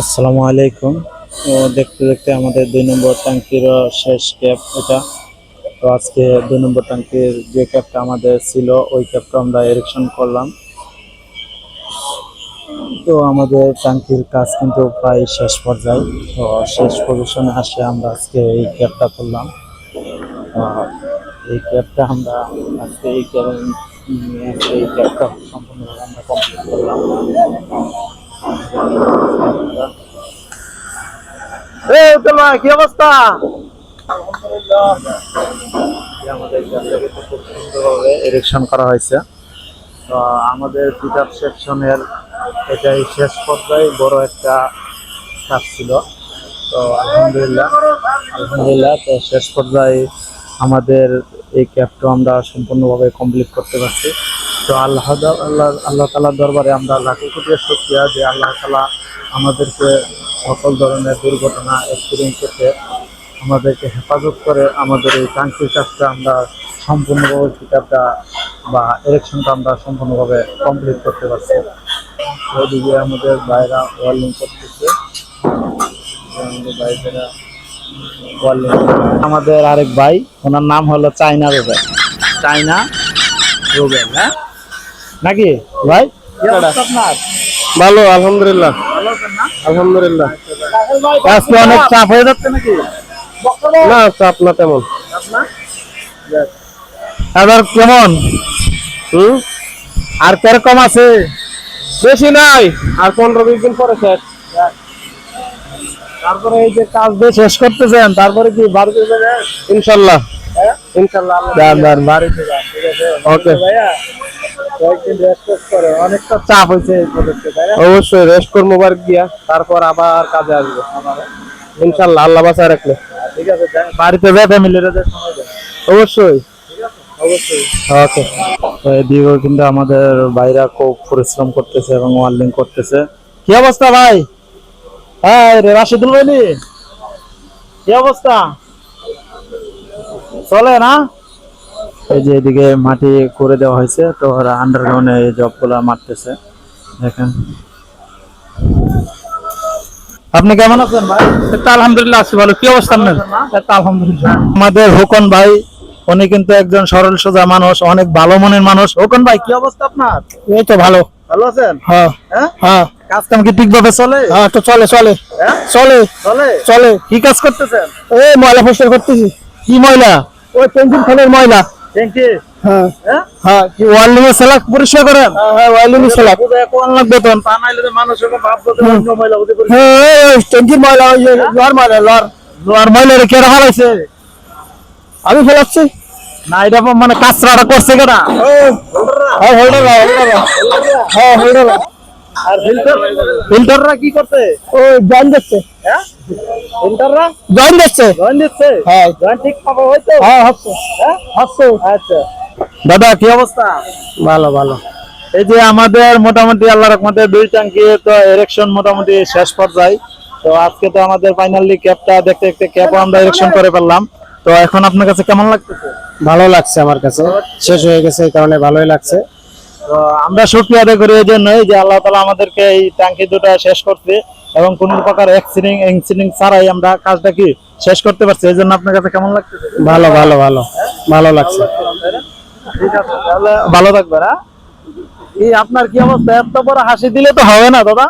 আসসালামু আলাইকুম। দেখতে দেখতে আমাদের দুই নম্বর ট্যাঙ্কির শেষ ক্যাপ এটা। তো আজকে দুই নম্বর ট্যাঙ্কির যে ক্যাপটা আমাদের ছিল, ওই ক্যাপটা আমরা এরেকশন করলাম। তো আমাদের ট্যাঙ্কির কাজ কিন্তু প্রায় শেষ পর্যায়ে। তো শেষ পজিশনে আসে আমরা আজকে এই ক্যাপটা করলাম এই ক্যাপটা আমরা আজকে এই নিয়ে এই ক্যাপটা সম্পূর্ণভাবে আমরা কমপ্লিট করলাম। কি অবস্থা? আমাদের গ্যাসটাকে খুব সুন্দরভাবে এরেকশন করা হয়েছে। তো আমাদের পিকআপ সেকশনের এটাই শেষ পর্যায়ে বড় একটা কাজ ছিল। তো আলহামদুলিল্লাহ আলহামদুলিল্লাহ তো শেষ পর্যায়ে আমাদের এই ক্যাবটা আমরা সম্পূর্ণভাবে কমপ্লিট করতে পারছি। তো আল্লাহ আল্লাহ আল্লাহ তালার দরবারে আমরা লাখো কোটি শুক্রিয়া যে আল্লাহ তালা আমাদেরকে সকল ধরনের দুর্ঘটনা এক্সপিরিয়েন্স করতে আমাদেরকে হেফাজত করে আমাদের এই টাঙ্কির কাজটা আমরা সম্পূর্ণভাবে পিকআপটা বা এরেকশনটা আমরা সম্পূর্ণভাবে কমপ্লিট করতে পারছি। ওইদিকে আমাদের বাইরা ওয়ার্লিং করতেছে। আমাদের বাইরেরা ওয়ার্লিং আমাদের আরেক ভাই, ওনার নাম হলো চাইনা রুবেল। চাইনা রুবেল হ্যাঁ? নাকি? ভাই? ভালো আলহামদুলিল্লাহ। আলহামদুলিল্লাহ। আজকে অনেক চাপ হয়ে যাচ্ছে নাকি? না চাপ না তেমন। এবার কেমন? হুম? আর কীরকম আছে? বেশি নাই। আর পনেরো বিশ দিন পরে শেষ। তারপরে এই যে কাজ দিয়ে শেষ করতেছেন তারপরে কি বাড়িতে ইনশাল্লাহ। ইনশাল্লাহ। যান যান বাড়িতে Okay. ভাইয়া চাপ হয়েছে অবশ্যই রেস্ট করব দিয়া তারপর আবার কাজে আসব। ইনশাল্লাহ আল্লাহ বাসায় রাখলে। ঠিক আছে বাড়িতে যাই ফ্যামিলিরা সময় অবশ্যই। ওকে। কিন্তু আমাদের ভাইরা খুব পরিশ্রম করতেছে এবং ওয়ার্লিং করতেছে। কি অবস্থা ভাই? হ্যাঁ রে রাশিদুল ভাইনি কি অবস্থা? চলে না? এই যে এদিকে মাটি করে দেওয়া হয়েছে তো ওরা আন্ডারগ্রাউন্ডে এই জবগুলা মারতেছে। দেখেন। আপনি কেমন আছেন ভাই? আলহামদুলিল্লাহ আছি ভালো। কি অবস্থা আপনার? আলহামদুলিল্লাহ। আমাদের হুকন ভাই উনি কিন্তু একজন সরল সোজা মানুষ অনেক ভালো মনের মানুষ। হুকন ভাই কি অবস্থা আপনার? এই তো ভালো। ভালো আছেন? হ্যাঁ। হ্যাঁ? হ্যাঁ। কাজ কাম কি ঠিকভাবে চলে? হ্যাঁ তো চলে চলে। হ্যাঁ? চলে। চলে? চলে। কি কাজ করতেছেন? এই ময়লা পরিষ্কার করতেছি। কি ময়লা? ওই পেন্সিল খানের ময়লা। আমি ফেলাচ্ছি। না এটা মানে কাঁচরাটা করছে কেনা হ্যাঁ আর ফিল্টাররা কি করছে? ও জয়েন দিচ্ছে হ্যাঁ? জয়েন দিচ্ছে। জয়েন দিচ্ছে? হ্যাঁ। জয়েন ঠিক পাবো হয়তো হ্যাঁ হচ্ছে। হ্যাঁ হচ্ছে? আচ্ছা। দাদা কি অবস্থা? ভালো ভালো। এই যে আমাদের মোটামুটি আল্লাহ রহমতে দুই ট্যাঙ্কি তো এরেকশন মোটামুটি শেষ পর্যায়ে। তো আজকে তো আমাদের ফাইনালি ক্যাপটা দেখতে দেখতে ক্যাপও আমরা এরেকশন করে ফেললাম। তো এখন আপনার কাছে কেমন লাগতেছে? ভালো লাগছে আমার কাছে। শেষ হয়ে গেছে এই কারণে ভালোই লাগছে। আমরা শুক্রিয়া আদায় করি এই জন্যই যে আল্লাহ তালা আমাদেরকে এই ট্যাঙ্কি দুটা শেষ করতে এবং কোন প্রকার অ্যাক্সিডেন্ট অ্যাক্সিডেন্ট ছাড়াই আমরা কাজটা কি শেষ করতে পারছি। এই জন্য আপনার কাছে কেমন লাগছে? ভালো ভালো ভালো। ভালো লাগছে। ঠিক আছে তাহলে ভালো থাকবেন হ্যাঁ? এই আপনার কি অবস্থা? এত বড় হাসি দিলে তো হবে না দাদা।